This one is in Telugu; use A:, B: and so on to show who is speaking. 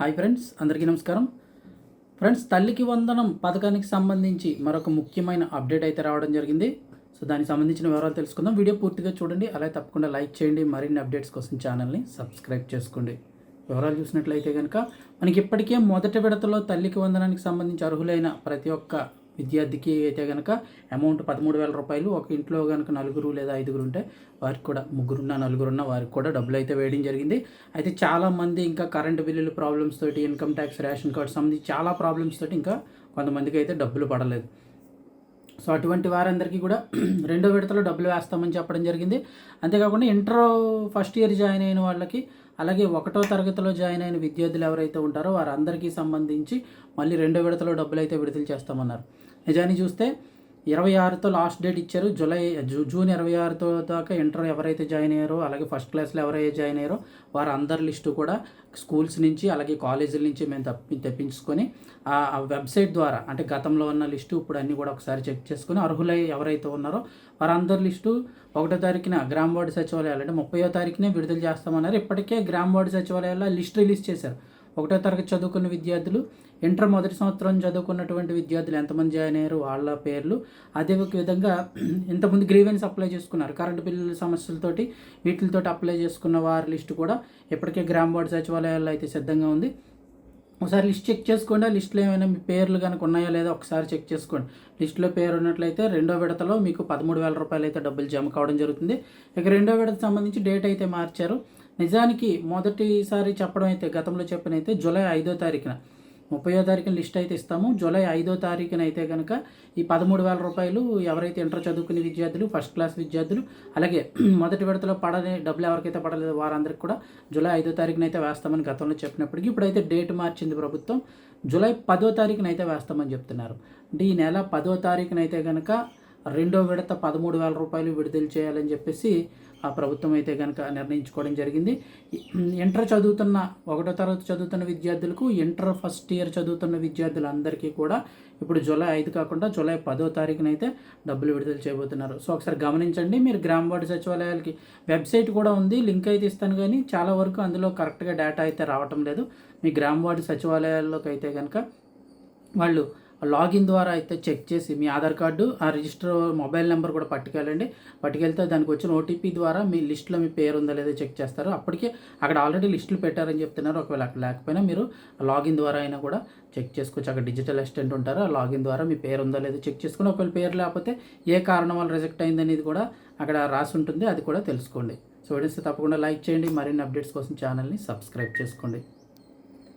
A: హాయ్ ఫ్రెండ్స్ అందరికీ నమస్కారం. ఫ్రెండ్స్ తల్లికి వందనం పథకానికి సంబంధించి మరొక ముఖ్యమైన అప్డేట్ అయితే రావడం జరిగింది. సో దానికి సంబంధించిన వివరాలు తెలుసుకుందాం. వీడియో పూర్తిగా చూడండి అలాగే తప్పకుండా లైక్ చేయండి మరిన్ని అప్డేట్స్ కోసం ఛానల్ని సబ్స్క్రైబ్ చేసుకోండి. వివరాలు చూసినట్లయితే కనుక మనకి ఇప్పటికే మొదటి విడతలో తల్లికి వందనానికి సంబంధించి అర్హులైన ప్రతి ఒక్క విద్యార్థికి అయితే కనుక అమౌంట్ పదమూడు వేల రూపాయలు ఒక ఇంట్లో కనుక నలుగురు లేదా ఐదుగురు ఉంటే వారికి కూడా ముగ్గురున్న నలుగురున్న వారికి కూడా డబ్బులు అయితే వేయడం జరిగింది. అయితే చాలామంది ఇంకా కరెంటు బిల్లులు ప్రాబ్లమ్స్ తోటి ఇన్కమ్ ట్యాక్స్ రేషన్ కార్డ్ సంబంధించి చాలా ప్రాబ్లమ్స్ తోటి ఇంకా కొంతమందికి అయితే డబ్బులు పడలేదు. సో అటువంటి వారందరికీ కూడా రెండో విడతలో డబ్బులు వేస్తామని చెప్పడం జరిగింది. అంతేకాకుండా ఇంటర్ ఫస్ట్ ఇయర్ జాయిన్ అయిన వాళ్ళకి అలాగే ఒకటో తరగతిలో జాయిన్ అయిన విద్యార్థులు ఎవరైతే ఉంటారో వారందరికీ సంబంధించి మళ్ళీ రెండో విడతలో డబ్బులు అయితే విడుదల చేస్తామన్నారు. నిజాన్ని చూస్తే ఇరవై ఆరుతో లాస్ట్ డేట్ ఇచ్చారు. జూలై జూ జూన్ ఇరవై ఆరుతో దాకా ఇంటర్ ఎవరైతే జాయిన్ అయ్యారో అలాగే ఫస్ట్ క్లాస్లో ఎవరైతే జాయిన్ అయ్యారో వారు అందరి లిస్టు కూడా స్కూల్స్ నుంచి అలాగే కాలేజీల నుంచి మేము తప్పి తెప్పించుకొని ఆ వెబ్సైట్ ద్వారా అంటే గతంలో ఉన్న లిస్టు ఇప్పుడు అన్నీ కూడా ఒకసారి చెక్ చేసుకుని అర్హులై ఎవరైతే ఉన్నారో వారందరి లిస్టు ఒకటో తారీఖున గ్రామ వార్డు సచివాలయాలు అంటే ముప్పయో తారీఖునే విడుదల చేస్తామన్నారు. ఇప్పటికే గ్రామ వార్డు సచివాలయాల్లో లిస్ట్ రిలీజ్ చేశారు. ఒకటో తరగతి చదువుకున్న విద్యార్థులు ఇంటర్ మొదటి సంవత్సరం చదువుకున్నటువంటి విద్యార్థులు ఎంతమంది జాయిన్ అయ్యారు వాళ్ళ పేర్లు. అదే ఒక విధంగా ఇంతకుముందు గ్రీవెన్స్ అప్లై చేసుకున్నారు. కరెంటు బిల్లుల సమస్యలతోటి వీటితోటి అప్లై చేసుకున్న వారి లిస్టు కూడా ఇప్పటికే గ్రామ వార్డు సచివాలయాల్లో అయితే సిద్ధంగా ఉంది. ఒకసారి లిస్ట్ చెక్ చేసుకోండి. ఆ లిస్ట్లో ఏమైనా మీ పేర్లు కనుక ఉన్నాయా లేదా ఒకసారి చెక్ చేసుకోండి. లిస్ట్లో పేరు ఉన్నట్లయితే రెండో విడతలో మీకు పదమూడు వేల రూపాయలు అయితే డబ్బులు జమ కావడం జరుగుతుంది. ఇక రెండో విడత సంబంధించి డేట్ అయితే మార్చారు. నిజానికి మొదటిసారి చెప్పడం అయితే గతంలో చెప్పినైతే జూలై ఐదో తారీఖున. ముప్పయో తారీఖున లిస్ట్ అయితే ఇస్తాము. జూలై ఐదో తారీఖున అయితే కనుక ఈ పదమూడు వేల రూపాయలు ఎవరైతే ఇంటర్ చదువుకునే విద్యార్థులు ఫస్ట్ క్లాస్ విద్యార్థులు అలాగే మొదటి విడతలో పడని డబ్బులు ఎవరికైతే పడలేదు వారందరికీ కూడా జూలై ఐదో తారీఖున అయితే వేస్తామని గతంలో చెప్పినప్పటికీ ఇప్పుడైతే డేట్ మార్చింది ప్రభుత్వం. జూలై పదో తారీఖున అయితే వేస్తామని చెప్తున్నారు. అంటే ఈ నెల పదో తారీఖున అయితే కనుక రెండో విడత పదమూడు వేల రూపాయలు విడుదల చేయాలని చెప్పేసి ఆ ప్రభుత్వం అయితే కనుక నిర్ణయించుకోవడం జరిగింది. ఇంటర్ చదువుతున్న ఒకటో తరగతి చదువుతున్న విద్యార్థులకు ఇంటర్ ఫస్ట్ ఇయర్ చదువుతున్న విద్యార్థులందరికీ కూడా ఇప్పుడు జూలై ఐదు కాకుండా జూలై పదో తారీఖున అయితే డబ్బులు విడుదల చేయబోతున్నారు. సో ఒకసారి గమనించండి మీరు గ్రామ వార్డు సచివాలయాలకి వెబ్సైట్ కూడా ఉంది లింక్ అయితే ఇస్తాను కానీ చాలా వరకు అందులో కరెక్ట్గా డేటా అయితే రావటం లేదు. మీ గ్రామ వార్డు సచివాలయాల్లోకి అయితే కనుక వాళ్ళు లాగిన్ ద్వారా అయితే చెక్ చేసి మీ ఆధార్ కార్డు ఆ రిజిస్టర్ మొబైల్ నెంబర్ కూడా పట్టుకెళ్ళండి. పట్టుకెళ్తే దానికి వచ్చిన ఓటీపీ ద్వారా మీ లిస్ట్లో మీ పేరు ఉందా లేదో చెక్ చేస్తారు. అప్పటికే అక్కడ ఆల్రెడీ లిస్టులు పెట్టారని చెప్తున్నారు. ఒకవేళ అక్కడ లేకపోయినా మీరు లాగిన్ ద్వారా అయినా కూడా చెక్ చేసుకోవచ్చు. అక్కడ డిజిటల్ అసిస్టెంట్ ఉంటారు. ఆ లాగిన్ ద్వారా మీ పేరు ఉందా లేదో చెక్ చేసుకుని ఒకవేళ పేరు లేకపోతే ఏ కారణం వల్ల రిజెక్ట్ అయింది అనేది కూడా అక్కడ రాసి ఉంటుంది. అది కూడా తెలుసుకోండి. సో వీడియోస్ తప్పకుండా లైక్ చేయండి. మరిన్ని అప్డేట్స్ కోసం ఛానల్ని సబ్స్క్రైబ్ చేసుకోండి.